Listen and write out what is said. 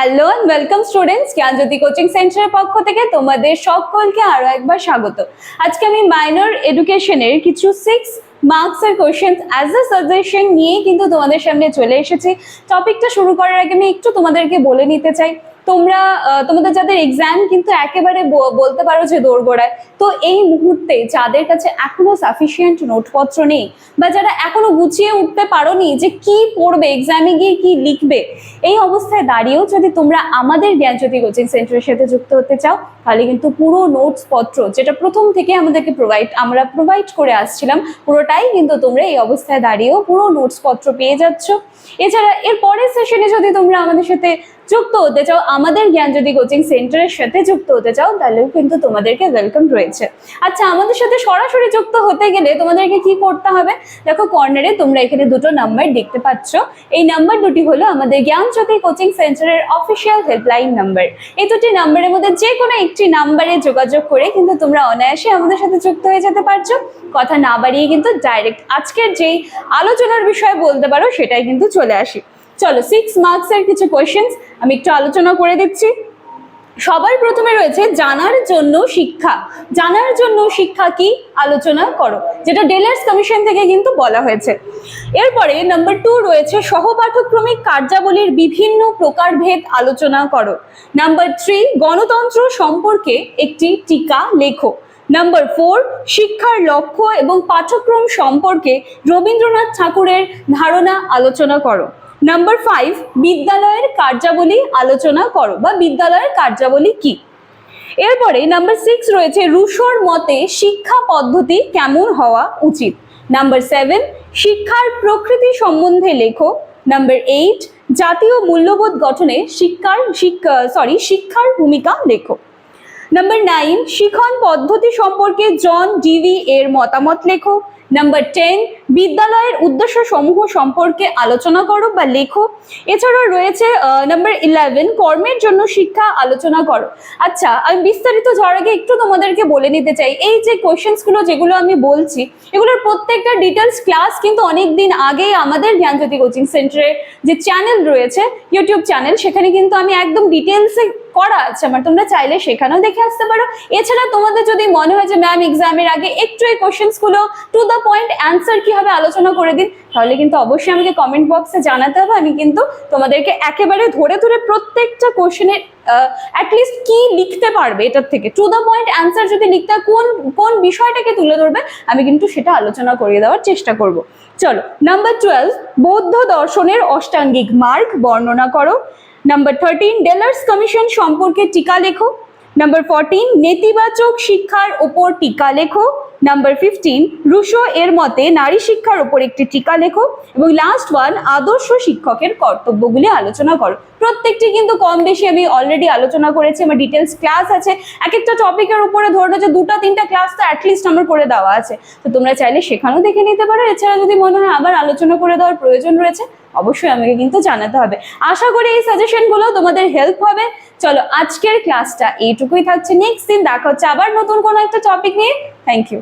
Hello welcome students Gyanjyoti coaching সেন্টারের পক্ষ থেকে তোমাদের সকলকে আরও একবার স্বাগত। আজকে আমি মাইনর এডুকেশনের কিছু সিক্স মার্কস এর কোশ্চেন অ্যাজ এ সাজেশন নিয়ে কিন্তু তোমাদের সামনে চলে এসেছি। টপিকটা শুরু করার আগে আমি একটু তোমাদেরকে বলে নিতে চাই। তোমরা তোমাদের যাদের এক্সাম কিন্তু একেবারে বলতে পারো যে দোরগোড়ায়, তো এই মুহূর্তে যাদের কাছে এখনও সাফিসিয়েন্ট নোটপত্র নেই বা যারা এখনও গুছিয়ে উঠতে পারোনি যে কি পড়বে এক্সামে গিয়ে কি লিখবে, এই অবস্থায় দাঁড়িয়েও যদি তোমরা আমাদের জ্ঞান জ্ঞানজ্যোতি কোচিং সেন্টারের সাথে যুক্ত হতে চাও, তাহলে কিন্তু পুরো নোটস পত্র যেটা প্রথম থেকে আমাদেরকে প্রোভাইড আমরা প্রোভাইড করে আসছিলাম, পুরোটাই কিন্তু তোমরা এই অবস্থায় দাঁড়িয়েও পুরো নোটস পত্র পেয়ে যাচ্ছ। এছাড়া এর পরের সেশনে যদি তোমরা আমাদের সাথে যুক্ত হতে চাও, আমাদের জ্ঞানজ্যোতি কোচিং সেন্টারের সাথে যুক্ত হতে চাও, তাহলেও কিন্তু তোমাদেরকে ওয়েলকাম রয়েছে। আচ্ছা আমাদের সাথে সরাসরি যুক্ত হতে গেলে তোমাদেরকে কি করতে হবে? দেখো কর্নারে তোমরা এখানে দুটো নাম্বার দেখতে পাচ্ছ। এই নাম্বার দুটি হলো আমাদের Gyanjyoti coaching center official helpline number এই দুটি নাম্বারের মধ্যে যে কোনো একটি নাম্বারে যোগাযোগ করে কিন্তু তোমরা অনায়াসে আমাদের সাথে যুক্ত হয়ে যেতে পারছ। কথা না বাড়িয়ে কিন্তু ডাইরেক্ট আজকের যেই আলোচনার বিষয় বলতে পারো, সেটাই কিন্তু চলে আসি। চলো সিক্স মার্কসের কিছু কোয়েশ্চেন্স আমি একটু আলোচনা করে দিচ্ছি সবার প্রথমে রয়েছে, জানার জন্য শিক্ষা। জানার জন্য শিক্ষা কি? আলোচনা করো, যেটা ডেলার্স কমিশন থেকে কিন্তু বলা হয়েছে। এরপরে নাম্বার টু রয়েছে সহপাঠক্রমিক কার্যাবলীর বিভিন্ন প্রকারভেদ আলোচনা করো। নাম্বার থ্রি গণতন্ত্র সম্পর্কে একটি টিকা লেখো। নাম্বার ফোর শিক্ষার লক্ষ্য এবং পাঠ্যক্রম সম্পর্কে রবীন্দ্রনাথ ঠাকুরের ধারণা আলোচনা করো। নাম্বার ফাইভ বিদ্যালয়ের কার্যাবলী আলোচনা করো, বা বিদ্যালয়ের কার্যাবলী কি? এরপরে নাম্বার সিক্স রয়েছে, রুশোর মতে শিক্ষা পদ্ধতি কেমন হওয়া উচিত? নাম্বার সেভেন শিক্ষার প্রকৃতি সম্বন্ধে লেখো। নাম্বার এইট জাতীয় মূল্যবোধ গঠনে শিক্ষার, শিক্ষা সরি শিক্ষার ভূমিকা লেখো। নাম্বার নাইন শিখন পদ্ধতি সম্পর্কে জন ডিভি এর মতামত লেখো। নাম্বার টেন বিদ্যালয়ের উদ্দেশ্য সমূহ সম্পর্কে আলোচনা করো বা লেখো। এছাড়াও রয়েছে নাম্বার ইলেভেন কর্মের জন্য শিক্ষা আলোচনা করো। আচ্ছা আমি বিস্তারিত যাওয়ার আগে একটু তোমাদেরকে বলে নিতে চাই। এই যে কোয়েশ্চেন্সগুলো যেগুলো আমি বলছি, এগুলোর প্রত্যেকটা ডিটেলস ক্লাস কিন্তু অনেক দিন আগেই আমাদের জ্ঞানজ্যোতি কোচিং সেন্টারের যে চ্যানেল রয়েছে ইউটিউব চ্যানেল সেখানে কিন্তু আমি একদম ডিটেলসে করা আছে, আমার তোমরা চাইলে সেখানেও দেখে আসতে পারো। এছাড়া তোমাদের যদি মনে হয় যে ম্যাম এক্সামের আগে একটু এই কোশ্চেন্সগুলো টু দ্য পয়েন্ট অ্যান্সার কীভাবে আলোচনা করে দিন, তাহলে কিন্তু অবশ্যই আমাকে কমেন্ট বক্সে জানাতে হবে। আমি কিন্তু তোমাদেরকে একেবারে ধরে ধরে প্রত্যেকটা কোশ্চেনের অ্যাটলিস্ট কি লিখতে পারবে এটার থেকে। টু দ্য পয়েন্ট অ্যান্সার যদি লিখতে কোন কোন বিষয়টাকে তুলে ধরবে, আমি কিন্তু সেটা আলোচনা করিয়ে দেওয়ার চেষ্টা করব। চলো নাম্বার টুয়েলভ বৌদ্ধ দর্শনের অষ্টাঙ্গিক মার্গ বর্ণনা করো। নাম্বার থার্টিন ডেলার্স কমিশন সম্পর্কে টিকা লেখো। নাম্বার ফোরটিন নেতিবাচক শিক্ষার ওপর টিকা লেখো। নাম্বার ফিফটিন রুশো এর মতে নারী শিক্ষার ওপর একটি টিকা লেখো এবং লাস্ট ওয়ান আদর্শ শিক্ষকের কর্তব্যগুলি আলোচনা করো। প্রত্যেকটি কিন্তু কম বেশি আমি অলরেডি আলোচনা করেছি, আমার ডিটেলস ক্লাস আছে। এক একটা টপিকের উপরে ধরো যে দুটো, তিনটা ক্লাস তো অ্যাটলিস্ট আমার করে দেওয়া আছে। তো তোমরা চাইলে সেখানেও দেখে নিতে পারো। এছাড়া যদি মনে হয় আবার আলোচনা করে দেওয়ার প্রয়োজন রয়েছে, অবশ্যই আমাকে কিন্তু জানাতে হবে। আশা করি এই সাজেশনগুলো তোমাদের হেল্প হবে। চলো আজকের ক্লাসটা এইটুকুই থাকছে। নেক্সট দিন দেখা হচ্ছে আবার নতুন কোনো একটা টপিক নিয়ে। Thank you